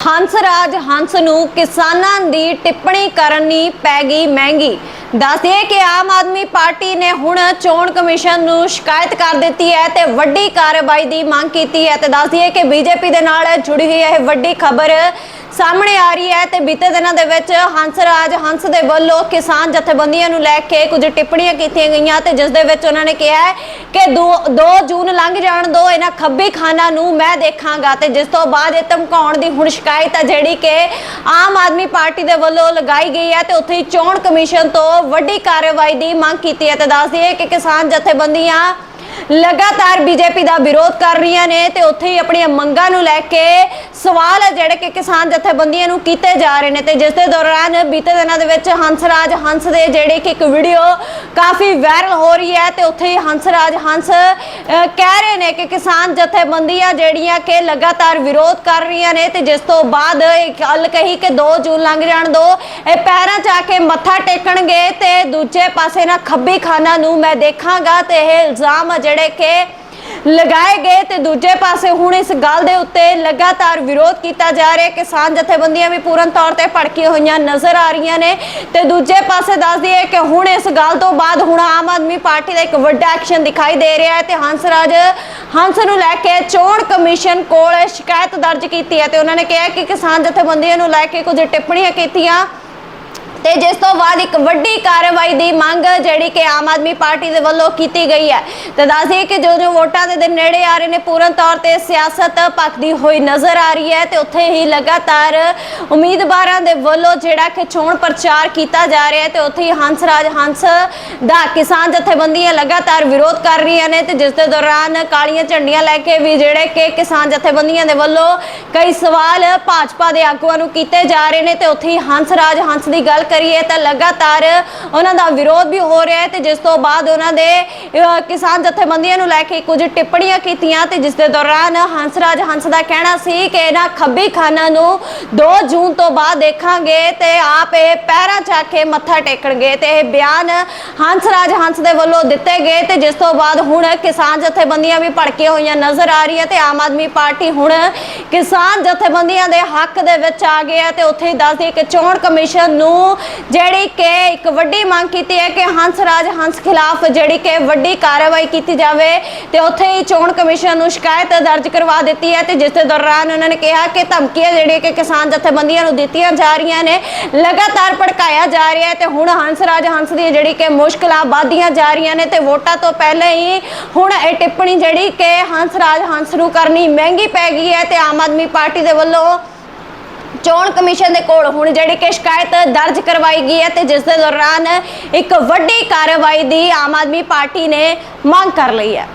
ਹੰਸਰਾਜ ਹੰਸ ਨੂੰ ਕਿਸਾਨਾਂ ਦੀ ਟਿੱਪਣੀ ਕਰਨੀ ਪੈ ਗਈ ਮਹਿੰਗੀ। ਦੱਸਦੇ ਕਿ ਆਮ ਆਦਮੀ ਪਾਰਟੀ ਨੇ ਹੁਣ ਚੋਣ ਕਮਿਸ਼ਨ ਨੂੰ ਸ਼ਿਕਾਇਤ ਕਰ ਦਿੱਤੀ ਹੈ ਤੇ ਵੱਡੀ ਕਾਰਵਾਈ ਦੀ ਮੰਗ ਕੀਤੀ ਹੈ ਤੇ ਦੱਸਦੀ ਕਿ ਬੀਜੇਪੀ ਦੇ ਨਾਲ ਜੁੜੀ ਹੋਈ ਇਹ ਵੱਡੀ ਖਬਰ ਸਾਹਮਣੇ ਆ ਰਹੀ ਹੈ ਤੇ ਬੀਤੇ ਦਿਨਾਂ ਦੇ ਵਿੱਚ ਹੰਸਰਾਜ ਹੰਸ ਦੇ ਵੱਲੋਂ ਕਿਸਾਨ ਜਥੇਬੰਦੀਆਂ ਨੂੰ ਲੈ ਕੇ ਕੁਝ ਟਿੱਪਣੀਆਂ ਕੀਤੀਆਂ ਗਈਆਂ ਤੇ ਜਿਸ ਦੇ ਵਿੱਚ ਉਹਨਾਂ ਨੇ ਕਿਹਾ ਹੈ ਕਿ 2 ਜੂਨ ਲੰਘ ਜਾਣ ਦੋ ਇਹਨਾਂ ਖੱਬੀ ਖਾਨਾ ਨੂੰ ਮੈਂ ਦੇਖਾਂਗਾ ਤੇ ਜਿਸ ਤੋਂ ਬਾਅਦ ਇਹ ਧਮਕਾਉਣ ਦੀ ਹੁਣ ਸ਼ਿਕਾਇਤ ਹੈ ਜਿਹੜੀ ਕਿ ਆਮ ਆਦਮੀ ਪਾਰਟੀ ਦੇ ਵੱਲੋਂ ਲਗਾਈ ਗਈ ਹੈ ਤੇ ਉੱਥੇ ਹੀ ਚੋਣ ਕਮਿਸ਼ਨ ਤੋਂ ਵੱਡੀ ਕਾਰਵਾਈ ਦੀ ਮੰਗ ਕੀਤੀ ਹੈ। ਤੇ ਦੱਸਦੀ ਹੈ ਕਿ ਕਿਸਾਨ ਜਥੇਬੰਦੀਆਂ ਲਗਾਤਾਰ ਬੀਜੇਪੀ ਦਾ ਵਿਰੋਧ ਕਰ ਰਹੀਆਂ ਨੇ ਤੇ ਉੱਥੇ ਹੀ ਆਪਣੀਆਂ ਮੰਗਾਂ ਨੂੰ ਲੈ ਕੇ ਸਵਾਲ ਹੈ ਜਿਹੜੇ ਕਿ ਕਿਸਾਨ ਜਥੇਬੰਦੀਆਂ ਨੂੰ ਕੀਤੇ ਜਾ ਰਹੇ ਨੇ ਤੇ ਜਿਸ ਦੇ ਦੌਰਾਨ ਬੀਤੇ ਦਿਨਾਂ ਦੇ ਵਿੱਚ ਹੰਸਰਾਜ ਹੰਸ ਦੇ ਜਿਹੜੇ ਕਿ ਇੱਕ ਵੀਡੀਓ ਕਾਫੀ ਵਾਇਰਲ ਹੋ ਰਹੀ ਹੈ ਤੇ ਉੱਥੇ ਹੀ ਹੰਸਰਾਜ ਹੰਸ ਅਹ, ਕਹਿ ਰਹੇ ਨੇ ਕਿ ਕਿਸਾਨ ਜਥੇਬੰਦੀਆਂ ਜਿਹੜੀਆਂ ਕਿ ਲਗਾਤਾਰ ਵਿਰੋਧ ਕਰ ਰਹੀਆਂ ਨੇ ਤੇ ਜਿਸ ਤੋਂ ਬਾਅਦ ਗੱਲ ਕਹੀ ਕਿ 2 ਜੂਨ ਲੰਘ ਜਾਣ ਦੋ ਇਹ ਪੈਰਾਂ 'ਚ ਆ ਕੇ ਮੱਥਾ ਟੇਕਣਗੇ ਤੇ ਦੂਜੇ ਪਾਸੇ ਨਾ ਖੱਬੀ ਖਾਨਾ ਨੂੰ ਮੈਂ ਦੇਖਾਂਗਾ ਤੇ ਇਹ ਇਲਜ਼ਾਮ ਜਿਹੜੇ ਕਿ ਲਗਾਏ ਗਏ ਤੇ ਦੂਜੇ ਪਾਸੇ ਹੁਣ ਇਸ ਗੱਲ ਦੇ ਉੱਤੇ ਲਗਾਤਾਰ ਵਿਰੋਧ ਕੀਤਾ ਜਾ ਰਿਹਾ ਕਿਸਾਨ ਜਥੇਬੰਦੀਆਂ ਵੀ ਪੂਰਨ ਤੌਰ ਤੇ ਭੜਕੀਆਂ ਹੋਈਆਂ ਨਜ਼ਰ ਆ ਰਹੀਆਂ ਨੇ ਤੇ ਦੂਜੇ ਪਾਸੇ ਦੱਸਦੀ ਹੈ ਕਿ ਹੁਣ ਇਸ ਗੱਲ ਤੋਂ ਬਾਅਦ ਹੁਣ ਆਮ ਆਦਮੀ ਪਾਰਟੀ ਦਾ ਇੱਕ ਵੱਡਾ ਐਕਸ਼ਨ ਦਿਖਾਈ ਦੇ ਰਿਹਾ ਹੈ ਤੇ ਹੰਸਰਾਜ ਹੰਸ ਨੂੰ ਲੈ ਕੇ ਚੋਣ ਕਮਿਸ਼ਨ ਕੋਲ ਸ਼ਿਕਾਇਤ ਦਰਜ ਕੀਤੀ ਹੈ ਤੇ ਉਹਨਾਂ ਨੇ ਕਿਹਾ ਕਿ ਕਿਸਾਨ ਜਥੇਬੰਦੀਆਂ ਨੂੰ ਲੈ ਕੇ ਕੁਝ ਟਿੱਪਣੀਆਂ ਕੀਤੀਆਂ। ਤੇ ਜਿਸ ਤੋਂ ਬਾਅਦ ਇੱਕ ਵੱਡੀ ਕਾਰਵਾਈ ਦੀ ਮੰਗ ਜਿਹੜੀ ਕਿ ਆਮ ਆਦਮੀ ਪਾਰਟੀ ਦੇ ਵੱਲੋਂ ਕੀਤੀ ਗਈ ਹੈ। ਤੇ ਦੱਸਦੇ ਕਿ ਜੋ ਜੋ ਵੋਟਾਂ ਦੇ ਦਿਨ ਨੇੜੇ ਆ ਰਹੇ ਨੇ, ਪੂਰਨ ਤੌਰ ਤੇ ਸਿਆਸਤ ਪੱਕਦੀ ਹੋਈ ਨਜ਼ਰ ਆ ਰਹੀ ਹੈ ਤੇ ਉੱਥੇ ਹੀ ਲਗਾਤਾਰ ਉਮੀਦਵਾਰਾਂ ਦੇ ਵੱਲੋਂ ਜਿਹੜਾ ਕਿ ਚੋਣ ਪ੍ਰਚਾਰ ਕੀਤਾ ਜਾ ਰਿਹਾ ਹੈ ਤੇ ਉੱਥੇ ਹੀ ਹੰਸਰਾਜ ਹੰਸ ਦਾ ਕਿਸਾਨ ਜਥੇਬੰਦੀਆਂ ਲਗਾਤਾਰ ਵਿਰੋਧ ਕਰ ਰਹੀਆਂ ਨੇ ਤੇ ਜਿਸ ਦੇ ਦੌਰਾਨ ਕਾਲੀਆਂ ਝੰਡੀਆਂ ਲੈ ਕੇ ਵੀ ਜਿਹੜੇ ਕਿ ਕਿਸਾਨ ਜਥੇਬੰਦੀਆਂ ਦੇ ਵੱਲੋਂ ਕਈ ਸਵਾਲ ਭਾਜਪਾ ਦੇ ਆਗੂਆਂ ਨੂੰ ਕੀਤੇ ਜਾ ਰਹੇ ਨੇ ਤੇ ਉੱਥੇ ਹੀ ਹੰਸਰਾਜ ਹੰਸ ਦੀ ਗੱਲ ਕਰੀਏ ਤਾਂ ਲਗਾਤਾਰ ਉਹਨਾਂ ਦਾ ਵਿਰੋਧ ਵੀ ਹੋ ਰਿਹਾ ਹੈ ਤੇ ਜਿਸ ਤੋਂ ਬਾਅਦ ਉਹਨਾਂ ਦੇ ਕਿਸਾਨ ਜਥੇਬੰਦੀਆਂ ਨੂੰ ਲੈ ਕੇ ਕੁਝ ਟਿੱਪਣੀਆਂ ਕੀਤੀਆਂ ਤੇ ਜਿਸ ਦੇ ਦੌਰਾਨ ਹੰਸਰਾਜ ਹੰਸ ਦਾ ਕਹਿਣਾ ਸੀ ਕਿ ਇਹਨਾਂ ਖੱਬੀ ਖਾਨਾਂ ਨੂੰ 2 ਜੂਨ ਤੋਂ ਬਾਅਦ ਦੇਖਾਂਗੇ ਤੇ ਆਪ ਇਹ ਪੈਰਾਂ ਚਾ ਕੇ ਮੱਥਾ ਟੇਕਣਗੇ ਤੇ ਇਹ ਬਿਆਨ ਹੰਸਰਾਜ ਹੰਸ ਦੇ ਵੱਲੋਂ ਦਿੱਤੇ ਗਏ ਤੇ ਜਿਸ ਤੋਂ ਬਾਅਦ ਹੁਣ ਕਿਸਾਨ ਜਥੇਬੰਦੀਆਂ ਵੀ ਭੜਕੀਆਂ ਹੋਈਆਂ ਨਜ਼ਰ ਆ ਰਹੀਆਂ ਤੇ ਆਮ ਆਦਮੀ ਪਾਰਟੀ ਹੁਣ ਕਿਸਾਨ ਜਥੇਬੰਦੀਆਂ ਦੇ ਹੱਕ ਦੇ ਵਿੱਚ ਆ ਗਈ ਹੈ ਤੇ ਉੱਥੇ ਹੀ ਦੱਸਦੀ ਕਿ ਚੋਣ ਕਮਿਸ਼ਨ ਨੂੰ ਜਿਹੜੀ ਕਿ ਇੱਕ ਵੱਡੀ ਮੰਗ ਕੀਤੀ ਹੈ ਕਿ ਹੰਸਰਾਜ ਹੰਸ ਖਿਲਾਫ ਜਿਹੜੀ ਕਿ ਵੱਡੀ ਕਾਰਵਾਈ ਕੀਤੀ ਜਾਵੇ ਤੇ ਉੱਥੇ ਹੀ ਚੋਣ ਕਮਿਸ਼ਨ ਨੂੰ ਸ਼ਿਕਾਇਤ ਦਰਜ ਕਰਵਾ ਦਿੱਤੀ ਹੈ ਤੇ ਜਿਸ ਦੇ ਦੌਰਾਨ ਉਹਨਾਂ ਨੇ ਕਿਹਾ ਕਿ ਧਮਕੀਆਂ ਜਿਹੜੀਆਂ ਕਿ ਕਿਸਾਨ ਜਥੇਬੰਦੀਆਂ ਨੂੰ ਦਿੱਤੀਆਂ ਜਾ ਰਹੀਆਂ ਨੇ, ਲਗਾਤਾਰ ਭੜਕਾਇਆ ਜਾ ਰਿਹਾ ਹੈ ਤੇ ਹੁਣ ਹੰਸਰਾਜ ਹੰਸ ਦੀ ਜਿਹੜੀ ਕਿ ਮੁਸ਼ਕਲਾਂ ਵਧਦੀਆਂ ਜਾ ਰਹੀਆਂ ਨੇ ਤੇ ਵੋਟਾਂ ਤੋਂ ਪਹਿਲਾਂ ਹੀ ਹੁਣ ਇਹ ਟਿੱਪਣੀ ਜਿਹੜੀ ਕਿ ਹੰਸਰਾਜ ਹੰਸ ਨੂੰ ਕਰਨੀ ਮਹਿੰਗੀ ਪੈ ਗਈ ਹੈ ਤੇ ਆਮ ਆਦਮੀ ਪਾਰਟੀ ਦੇ ਵੱਲੋਂ ਚੋਣ ਕਮਿਸ਼ਨ ਦੇ ਕੋਲ ਹੁਣ ਜਿਹੜੀ ਕਿ ਸ਼ਿਕਾਇਤ ਦਰਜ ਕਰਵਾਈ ਗਈ ਹੈ ਤੇ ਜਿਸ ਦੇ ਦੌਰਾਨ ਇੱਕ ਵੱਡੀ ਕਾਰਵਾਈ ਦੀ ਆਮ ਆਦਮੀ ਪਾਰਟੀ ਨੇ ਮੰਗ ਕਰ ਲਈ ਹੈ।